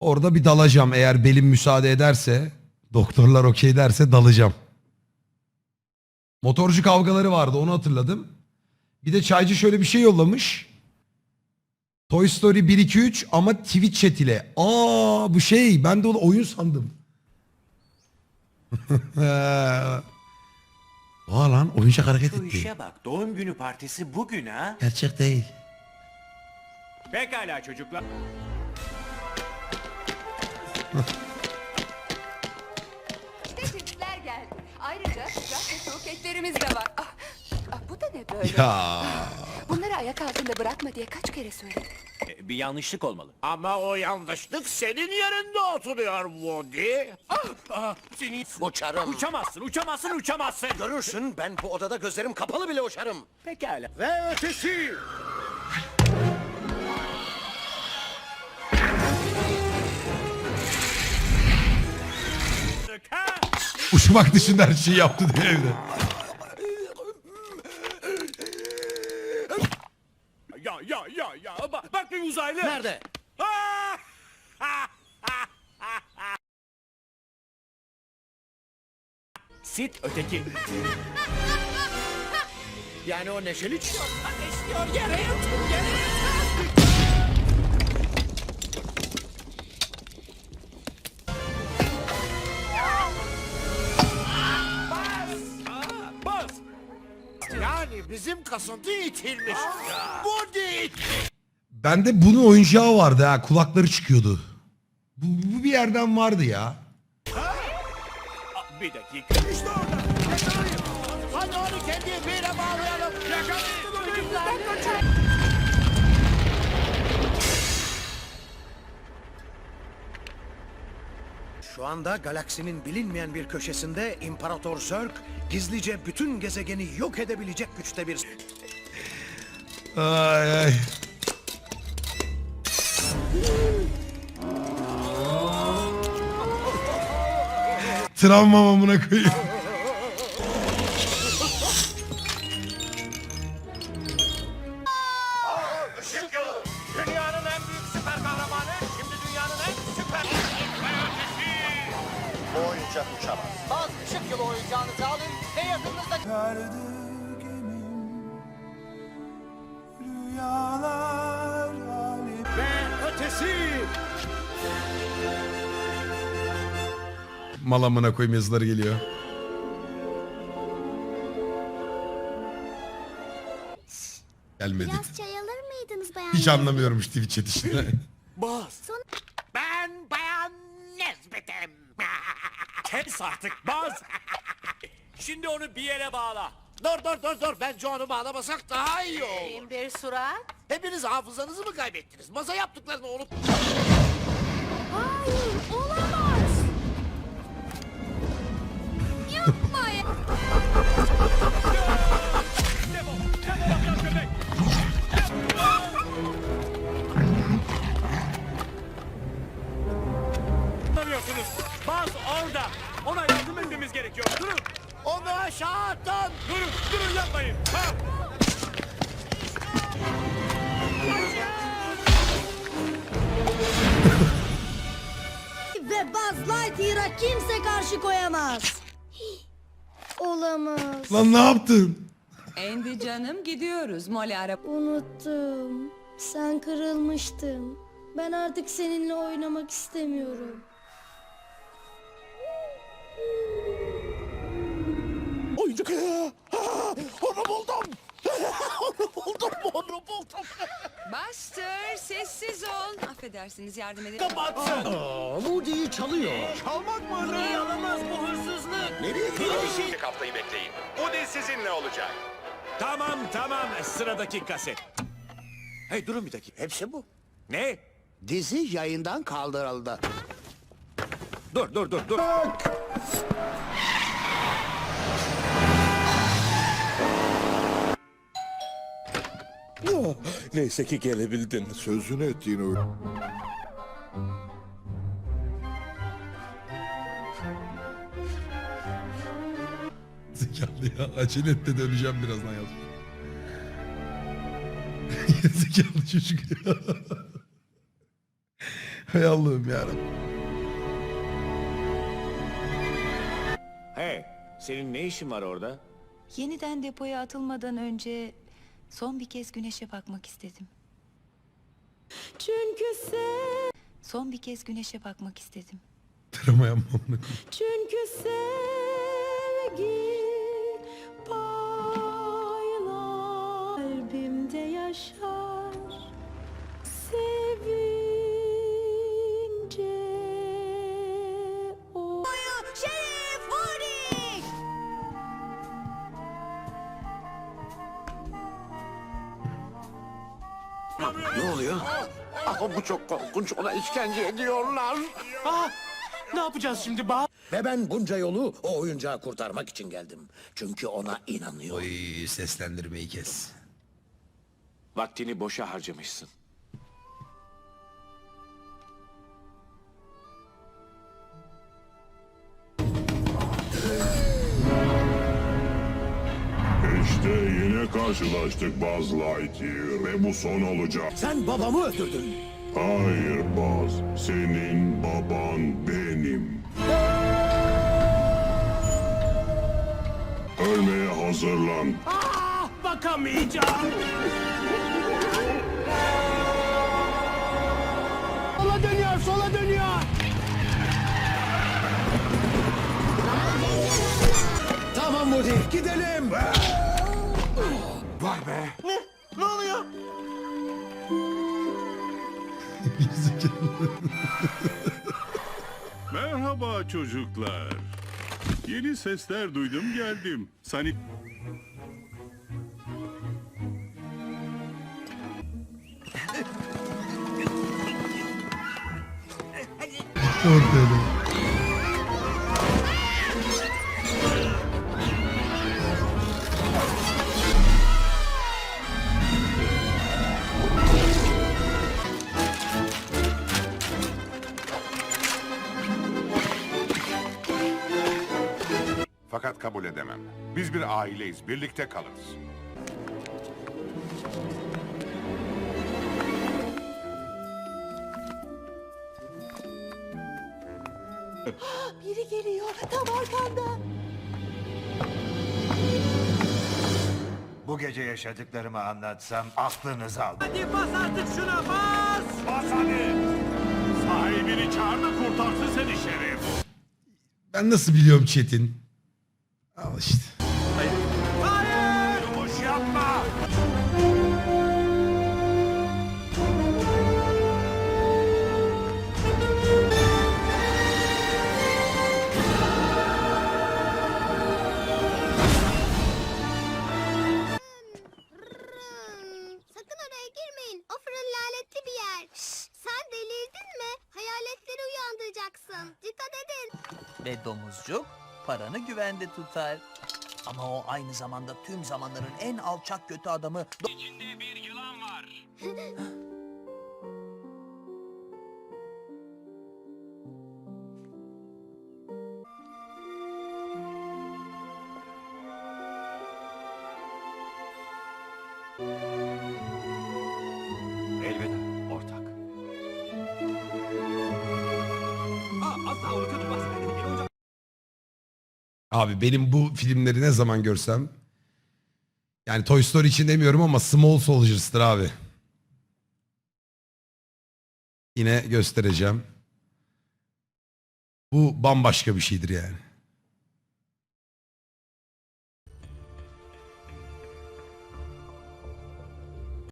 Orada bir dalacağım eğer belim müsaade ederse. Doktorlar okey derse dalacağım. Motorcu kavgaları vardı onu hatırladım. Bir de çaycı şöyle bir şey yollamış. Toy Story 1-2-3 ama Twitch chat ile. Aa bu şey ben de onu oyun sandım. Aa lan oyuncak hareket Şu etti. işe bak doğum günü partisi bugün ha. Gerçek değil. Pekala çocuklar. İşte cipsler geldi. Ayrıca sıcak ve soğuk etlerimiz de var. Ah, ah, bu da ne böyle? Ya. Bunları ayak altında bırakma diye kaç kere söyledim. E, Bir yanlışlık olmalı. Ama o yanlışlık senin yerinde oturuyor Woody. Ah, ah, senin... Uçarım. Uçamazsın, uçamazsın, uçamazsın. Görürsün ben bu odada gözlerim kapalı bile uçarım. Pekala. Ve ötesi. Uçmak dışında her şeyi yaptı diye evde. Ya ya ya ya bak, bak bir uzaylı. Nerede? Sit öteki. Yani o neşeli çıkıyor. İstiyor yere yat, kasıntı itilmiş. Woody itmiş. Bende bunun oyuncağı vardı ha kulakları çıkıyordu. Bu, bu bir yerden vardı ya. Bir dakika. İşte orada. Yakalayın. Hadi onu kendi ipiyle bağlayalım. Yakalayın. Şu anda galaksinin bilinmeyen bir köşesinde İmparator Zerg gizlice bütün gezegeni yok edebilecek güçte bir... Ay ay. Travmam amına koyayım. Oyuncağınızı alın ve yakınınızda... Ve ötesi. Mal amına koyayım yazıları geliyor. Gelmedi. Biraz çay alır mıydınız bayan? Hiç anlamıyormuş Twitch chat işini. Bas. Ben Bayan Nesbit'im. Kes artık bas. Şimdi onu bir yere bağla. dur dur dur dur. Bence onu bağlamasak daha iyi olur. Bir surat. Hepiniz hafızanızı mı kaybettiniz? Masa yaptıklarını unut. Hayır, olamaz. Yapma ya. yapmayın. Ha. Ve Buzz Lightyear'a kimse karşı koyamaz. Olamaz. Lan ne yaptın? Endi canım gidiyoruz Molly araba. Unuttum. Sen kırılmıştın. Ben artık seninle oynamak istemiyorum. Oyuncak. Onu buldum. onu buldum. Onu buldum. Buster sessiz ol. Affedersiniz yardım edin. Kapatsın. Aa, Moody'yi çalıyor. Çalmak mı? Ne yalamaz bu hırsızlık. Nereye gidiyor? Bir şey. haftayı bekleyin. O dil sizinle olacak. Tamam tamam. Sıradaki kaset. Hey durun bir dakika. Hepsi bu. Ne? Dizi yayından kaldırıldı. Dur dur dur dur. Neyse ki gelebildin. Sözünü ettiğin öyle. Zekalı ya. Acele et de döneceğim birazdan yazmış. Zekalı çocuk ya. Hay Allah'ım yarabbim. Hey, senin ne işin var orada? Yeniden depoya atılmadan önce son bir kez güneşe bakmak istedim. Çünkü sen, Son bir kez güneşe bakmak istedim. Drama yapmam. çünkü sevgi paylar kalbimde yaşar. Ah bu çok korkunç ona işkence ediyorlar. Ne yapacağız şimdi Baz? Ve ben bunca yolu o oyuncağı kurtarmak için geldim. Çünkü ona inanıyorum. Oy seslendirmeyi kes. Vaktini boşa harcamışsın. İşte yine karşılaştık Buzz Lightyear ve bu son olacak. Sen babamı öldürdün. Hayır Buzz, senin baban benim. Ölmeye hazırlan. Bakamayacağım. Sola dönüyor, sola dönüyor. Tamam Woody, gidelim. Vay be. Merhaba çocuklar. Yeni sesler duydum geldim. Sani Ortada. Fakat kabul edemem. Biz bir aileyiz. Birlikte kalırız. Biri geliyor, tam arkanda. Bu gece yaşadıklarımı anlatsam aklınızı al. Hadi bas artık şuna, bas. Bas hadi. sahibini çağır da kurtarsın seni şerif. Ben nasıl biliyorum Çetin? Al işte. Boş yapma. Sakın oraya girmeyin. O fırın lanetli bir yer. sen delirdin mi? Hayaletleri uyandıracaksın. Dikkat edin. Ve domuzcuk paranı güvende tutar. Ama o aynı zamanda tüm zamanların en alçak kötü adamı... İçinde bir yılan var. Abi benim bu filmleri ne zaman görsem yani Toy Story için demiyorum ama Small Soldiers'tır abi. Yine göstereceğim. Bu bambaşka bir şeydir yani.